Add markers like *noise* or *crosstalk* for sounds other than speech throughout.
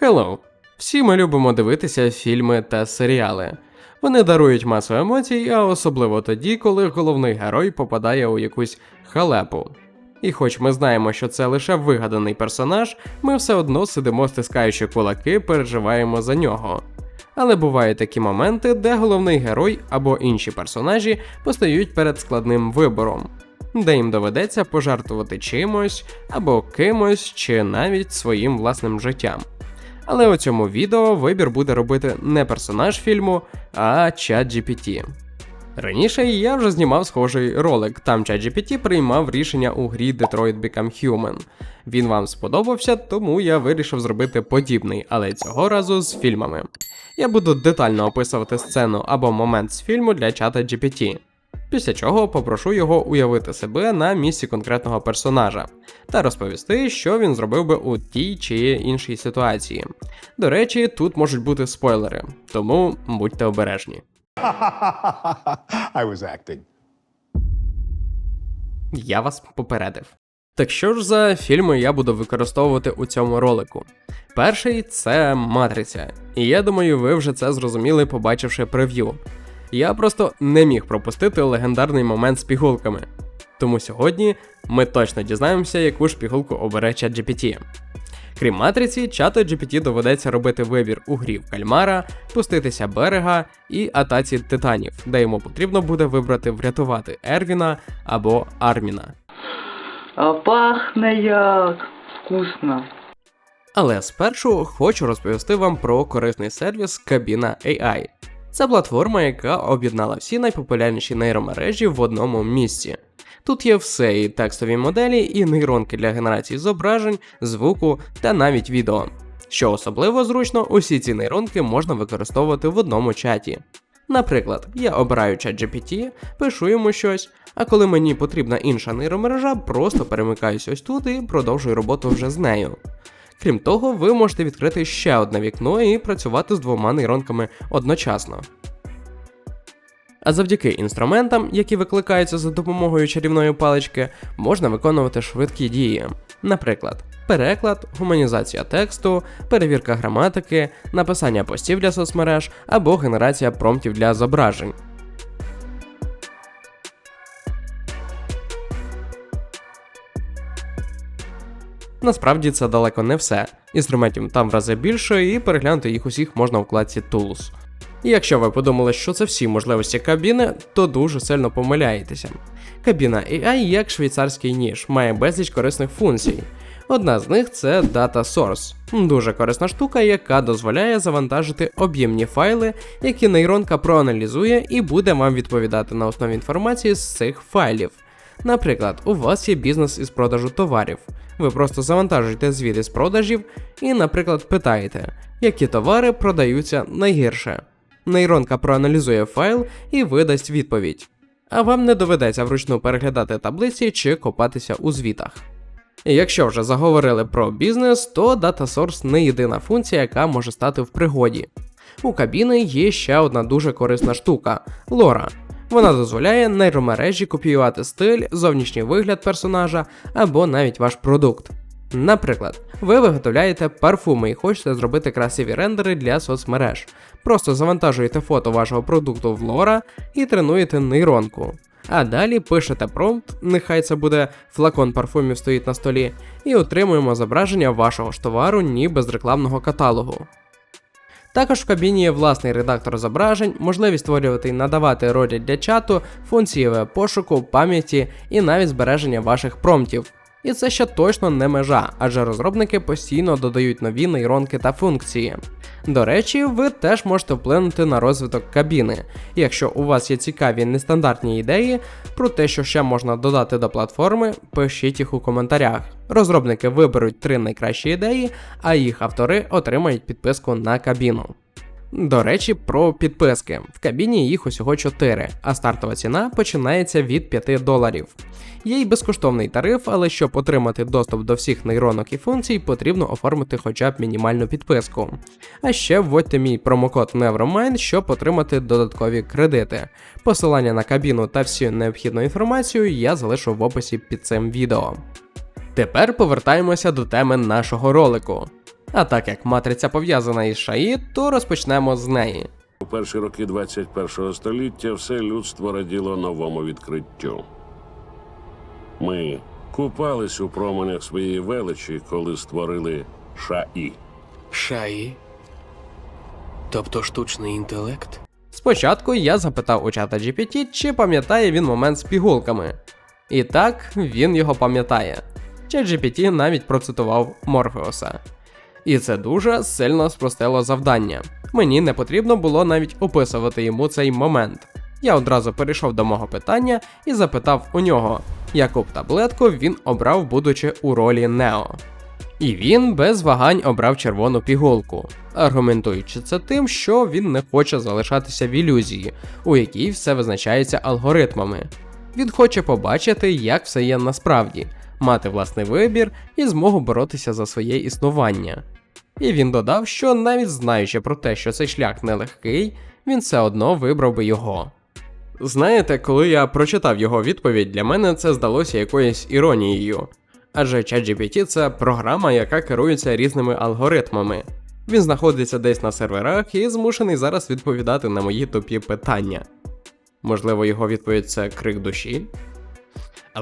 Hello! Всі ми любимо дивитися фільми та серіали. Вони дарують масу емоцій, а особливо тоді, коли головний герой попадає у якусь халепу. І хоч ми знаємо, що це лише вигаданий персонаж, ми все одно сидимо стискаючи кулаки, переживаємо за нього. Але бувають такі моменти, де головний герой або інші персонажі постають перед складним вибором, де їм доведеться пожертвувати чимось або кимось, чи навіть своїм власним життям. Але у цьому відео вибір буде робити не персонаж фільму, а чат GPT. Раніше я вже знімав схожий ролик, там ChatGPT приймав рішення у грі Detroit Become Human. Він вам сподобався, тому я вирішив зробити подібний, але цього разу з фільмами. Я буду детально описувати сцену або момент з фільму для чата GPT. Після чого попрошу його уявити себе на місці конкретного персонажа та розповісти, що він зробив би у тій чи іншій ситуації. До речі, тут можуть бути спойлери, тому будьте обережні. *laughs* I was acting. Я вас попередив. Так що ж за фільми я буду використовувати у цьому ролику? Перший це Матриця, і я думаю, ви вже це зрозуміли, побачивши прев'ю. Я просто не міг пропустити легендарний момент з пігулками. Тому сьогодні ми точно дізнаємося, яку ж пігулку обере ChatGPT. Крім матриці, чату GPT доведеться робити вибір у грі в кальмара, пуститися берега і атаці титанів, де йому потрібно буде вибрати врятувати Ервіна або Арміна. А пахне як вкусно. Але спершу хочу розповісти вам про корисний сервіс Кабіна AI. Це платформа, яка об'єднала всі найпопулярніші нейромережі в одному місці. Тут є все і текстові моделі, і нейронки для генерації зображень, звуку та навіть відео. Що особливо зручно, усі ці нейронки можна використовувати в одному чаті. Наприклад, я обираю чат GPT, пишу йому щось, а коли мені потрібна інша нейромережа, просто перемикаюсь ось тут і продовжую роботу вже з нею. Крім того, ви можете відкрити ще одне вікно і працювати з двома нейронками одночасно. А завдяки інструментам, які викликаються за допомогою чарівної палички, можна виконувати швидкі дії. Наприклад, переклад, гуманізація тексту, перевірка граматики, написання постів для соцмереж або генерація промптів для зображень. Насправді це далеко не все. Інструментів там в рази більше, і переглянути їх усіх можна в вкладці Tools. І якщо ви подумали, що це всі можливості кабіни, то дуже сильно помиляєтеся. Кабіна AI як швейцарський ніж, має безліч корисних функцій. Одна з них це Data Source, дуже корисна штука, яка дозволяє завантажити об'ємні файли, які нейронка проаналізує і буде вам відповідати на основі інформації з цих файлів. Наприклад, у вас є бізнес із продажу товарів. Ви просто завантажуєте звіт із продажів і, наприклад, питаєте, які товари продаються найгірше. Нейронка проаналізує файл і видасть відповідь. А вам не доведеться вручну переглядати таблиці чи копатися у звітах. Якщо вже заговорили про бізнес, то Data Source не єдина функція, яка може стати в пригоді. У кабіни є ще одна дуже корисна штука LoRa. Вона дозволяє нейромережі копіювати стиль, зовнішній вигляд персонажа або навіть ваш продукт. Наприклад, ви виготовляєте парфуми і хочете зробити красиві рендери для соцмереж. Просто завантажуєте фото вашого продукту в Лора і тренуєте нейронку. А далі пишете промпт, нехай це буде флакон парфумів стоїть на столі, і отримуємо зображення вашого ж товару ніби з рекламного каталогу. Також в кабіні є власний редактор зображень, можливість створювати і надавати ролі для чату, функції пошуку, пам'яті і навіть збереження ваших промптів. І це ще точно не межа, адже розробники постійно додають нові нейронки та функції. До речі, ви теж можете вплинути на розвиток кабіни. Якщо у вас є цікаві нестандартні ідеї про те, що ще можна додати до платформи, пишіть їх у коментарях. Розробники виберуть три найкращі ідеї, а їх автори отримають підписку на кабіну. До речі, про підписки. В кабіні їх усього 4, а стартова ціна починається від 5 доларів. Є й безкоштовний тариф, але щоб отримати доступ до всіх нейронок і функцій, потрібно оформити хоча б мінімальну підписку. А ще вводьте мій промокод Nevermind, щоб отримати додаткові кредити. Посилання на кабіну та всю необхідну інформацію я залишу в описі під цим відео. Тепер повертаємося до теми нашого ролику. А так як матриця пов'язана із Шаї, то розпочнемо з неї. У перші роки 21 століття все людство раділо новому відкриттю. Ми купались у променях своєї величі, коли створили ШАІ. Шаї? Тобто штучний інтелект? Спочатку я запитав у чата GPT, чи пам'ятає він момент з пігулками. І так, він його пам'ятає. Чат GPT навіть процитував Морфеуса. І це дуже сильно спростило завдання. Мені не потрібно було навіть описувати йому цей момент. Я одразу перейшов до мого питання і запитав у нього, яку б таблетку він обрав, будучи у ролі Нео. І він без вагань обрав червону пігулку, аргументуючи це тим, що він не хоче залишатися в ілюзії, у якій все визначається алгоритмами. Він хоче побачити, як все є насправді, мати власний вибір і змогу боротися за своє існування. І він додав, що навіть знаючи про те, що цей шлях нелегкий, він все одно вибрав би його. Знаєте, коли я прочитав його відповідь, для мене це здалося якоюсь іронією. Адже ChatGPT – це програма, яка керується різними алгоритмами. Він знаходиться десь на серверах і змушений зараз відповідати на мої тупі питання. Можливо, його відповідь це крик душі?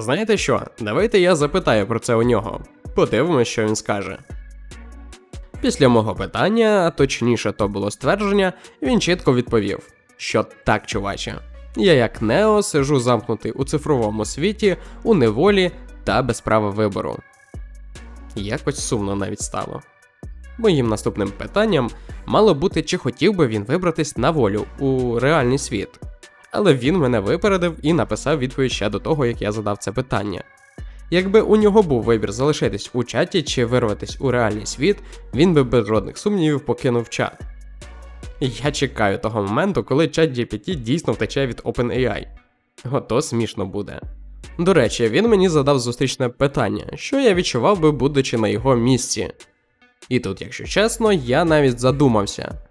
Знаєте що? Давайте я запитаю про це у нього. Подивимось, що він скаже. Після мого питання, а точніше, то було ствердження, він чітко відповів, що так, чуваче. Я як Нео сижу замкнутий у цифровому світі, у неволі та без права вибору. Якось сумно навіть стало. Моїм наступним питанням мало бути, чи хотів би він вибратись на волю у реальний світ. Але він мене випередив і написав відповідь ще до того, як я задав це питання. Якби у нього був вибір залишитись у чаті чи вирватись у реальний світ, він би без жодних сумнівів покинув чат. Я чекаю того моменту, коли чат GPT дійсно втече від OpenAI. Ото смішно буде. До речі, він мені задав зустрічне питання, що я відчував би, будучи на його місці. І тут, якщо чесно, я навіть задумався.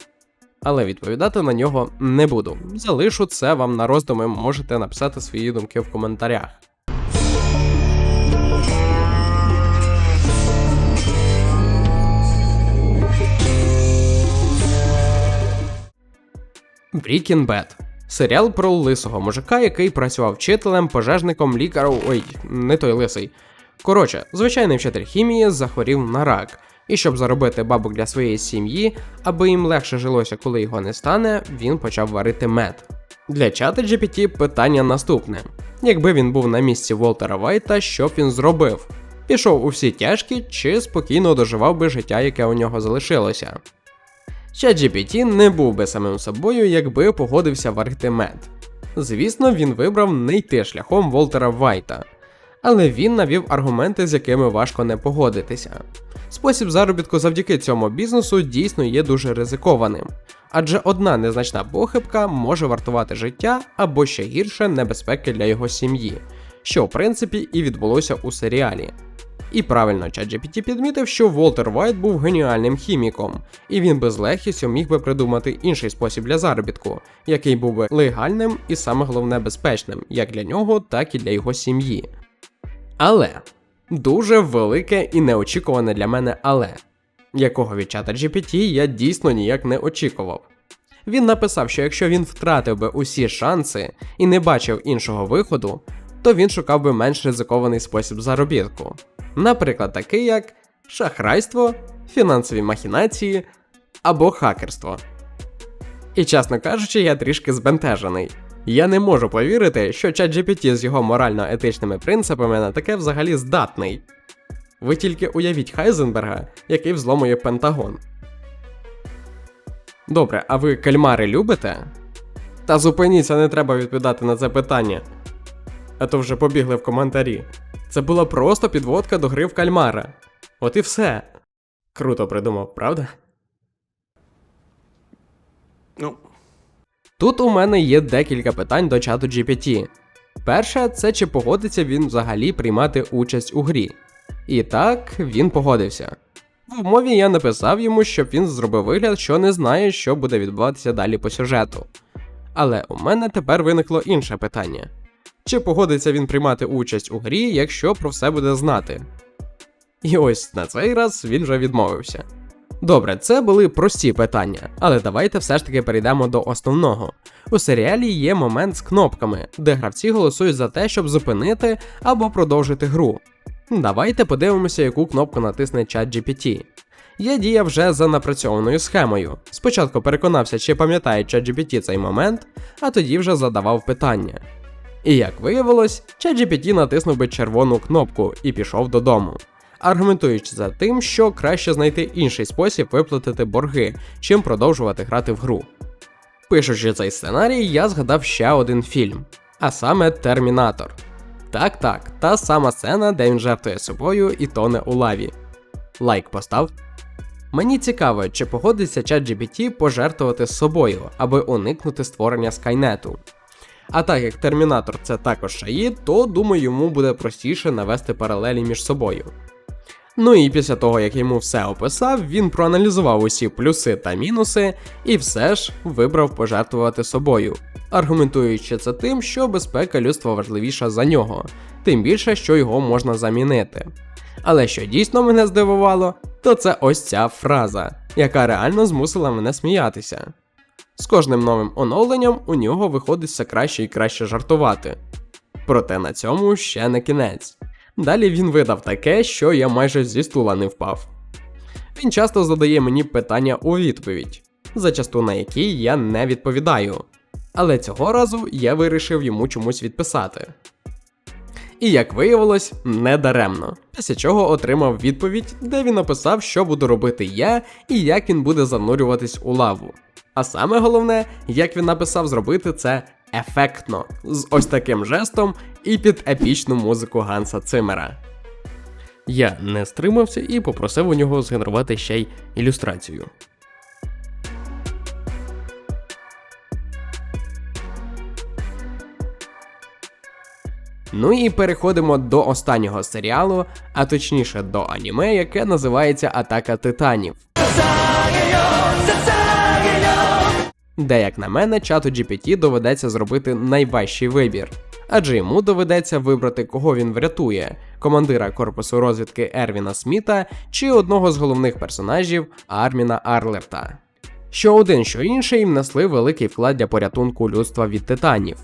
Але відповідати на нього не буду. Залишу це вам на роздуми, можете написати свої думки в коментарях. Breaking Bad. Серіал про лисого мужика, який працював вчителем, пожежником, лікарем. Ой, не той лисий. Коротше, звичайний вчитель хімії захворів на рак. І щоб заробити бабок для своєї сім'ї, аби їм легше жилося, коли його не стане, він почав варити мед. Для чата GPT питання наступне: якби він був на місці Волтера Вайта, що б він зробив? Пішов у всі тяжкі чи спокійно доживав би життя, яке у нього залишилося? ChatGPT не був би самим собою, якби погодився варити мед. Звісно, він вибрав не йти шляхом Волтера Вайта, але він навів аргументи, з якими важко не погодитися. Спосіб заробітку завдяки цьому бізнесу дійсно є дуже ризикованим, адже одна незначна похибка може вартувати життя або ще гірше небезпеки для його сім'ї, що в принципі і відбулося у серіалі. І правильно ChatGPT підмітив, що Волтер Вайт був геніальним хіміком, і він би з легкістю міг би придумати інший спосіб для заробітку, який був би легальним і саме головне безпечним, як для нього, так і для його сім'ї. Але дуже велике і неочікуване для мене але, якого від чата GPT я дійсно ніяк не очікував. Він написав, що якщо він втратив би усі шанси і не бачив іншого виходу, то він шукав би менш ризикований спосіб заробітку. Наприклад, такий як шахрайство, фінансові махінації або хакерство. І чесно кажучи, я трішки збентежений. Я не можу повірити, що ChatGPT з його морально-етичними принципами на таке взагалі здатний. Ви тільки уявіть Хайзенберга, який взломує Пентагон. Добре, а ви кальмари любите? Та зупиніться, не треба відповідати на це питання. А то вже побігли в коментарі. Це була просто підводка до гри в кальмара. От і все. Круто придумав, правда? Ну, Тут у мене є декілька питань до чату GPT. Перше, це чи погодиться він взагалі приймати участь у грі. І так, він погодився. В умові я написав йому, щоб він зробив вигляд, що не знає, що буде відбуватися далі по сюжету. Але у мене тепер виникло інше питання: чи погодиться він приймати участь у грі, якщо про все буде знати? І ось на цей раз він вже відмовився. Добре, це були прості питання, але давайте все ж таки перейдемо до основного. У серіалі є момент з кнопками, де гравці голосують за те, щоб зупинити або продовжити гру. Давайте подивимося, яку кнопку натисне ChatGPT. Я діяв вже за напрацьованою схемою. Спочатку переконався, чи пам'ятає ChatGPT цей момент, а тоді вже задавав питання. І як виявилось, ChatGPT натиснув би червону кнопку і пішов додому, аргументуючи за тим, що краще знайти інший спосіб виплатити борги, чим продовжувати грати в гру. Пишучи цей сценарій, я згадав ще один фільм, а саме Термінатор. Так, так, та сама сцена, де він жертвує собою і тоне у лаві. Лайк постав. Мені цікаво, чи погодиться ChatGPT пожертвувати собою, аби уникнути створення Скайнету. А так як Термінатор це також шаї, то думаю, йому буде простіше навести паралелі між собою. Ну і після того, як йому все описав, він проаналізував усі плюси та мінуси і все ж вибрав пожертвувати собою, аргументуючи це тим, що безпека людства важливіша за нього, тим більше, що його можна замінити. Але що дійсно мене здивувало, то це ось ця фраза, яка реально змусила мене сміятися. З кожним новим оновленням у нього виходить все краще і краще жартувати. Проте на цьому ще не кінець. Далі він видав таке, що я майже зі стула не впав. Він часто задає мені питання у відповідь, зачасту на які я не відповідаю. Але цього разу я вирішив йому чомусь відписати. І як виявилось, не даремно. Після чого отримав відповідь, де він написав, що буду робити я і як він буде занурюватись у лаву. А саме головне, як він написав зробити це ефектно, з ось таким жестом і під епічну музику Ганса Цимера. Я не стримався і попросив у нього згенерувати ще й ілюстрацію. Ну і переходимо до останнього серіалу, а точніше до аніме, яке називається Атака Титанів. Де, як на мене, чату GPT доведеться зробити найважчий вибір, адже йому доведеться вибрати, кого він врятує: командира корпусу розвідки Ервіна Сміта чи одного з головних персонажів Арміна Арлерта. Що один, що інший внесли великий вклад для порятунку людства від титанів.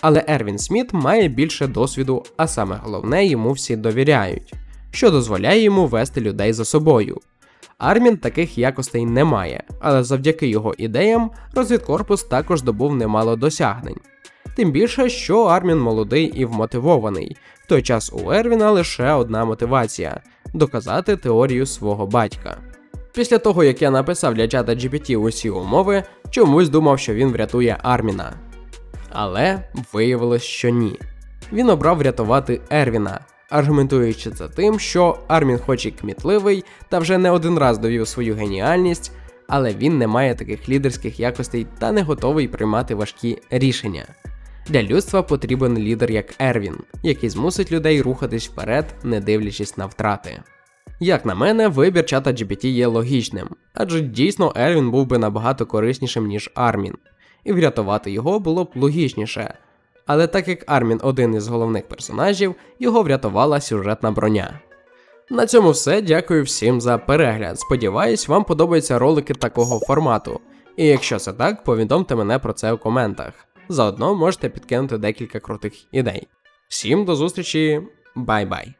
Але Ервін Сміт має більше досвіду, а саме головне, йому всі довіряють, що дозволяє йому вести людей за собою. Армін таких якостей не має, але завдяки його ідеям розвідкорпус також здобув немало досягнень. Тим більше, що Армін молодий і вмотивований, в той час у Ервіна лише одна мотивація доказати теорію свого батька. Після того, як я написав для чата GPT усі умови, чомусь думав, що він врятує Арміна. Але виявилось, що ні. Він обрав врятувати Ервіна, аргументуючи це тим, що Армін хоч і кмітливий та вже не один раз довів свою геніальність, але він не має таких лідерських якостей та не готовий приймати важкі рішення. Для людства потрібен лідер як Ервін, який змусить людей рухатись вперед, не дивлячись на втрати. Як на мене, вибір чата GPT є логічним, адже дійсно Ервін був би набагато кориснішим, ніж Армін, і врятувати його було б логічніше. Але так як Армін один із головних персонажів, його врятувала сюжетна броня. На цьому все. Дякую всім за перегляд. Сподіваюсь, вам подобаються ролики такого формату. І якщо це так, повідомте мене про це у коментах. Заодно можете підкинути декілька крутих ідей. Всім до зустрічі, бай-бай!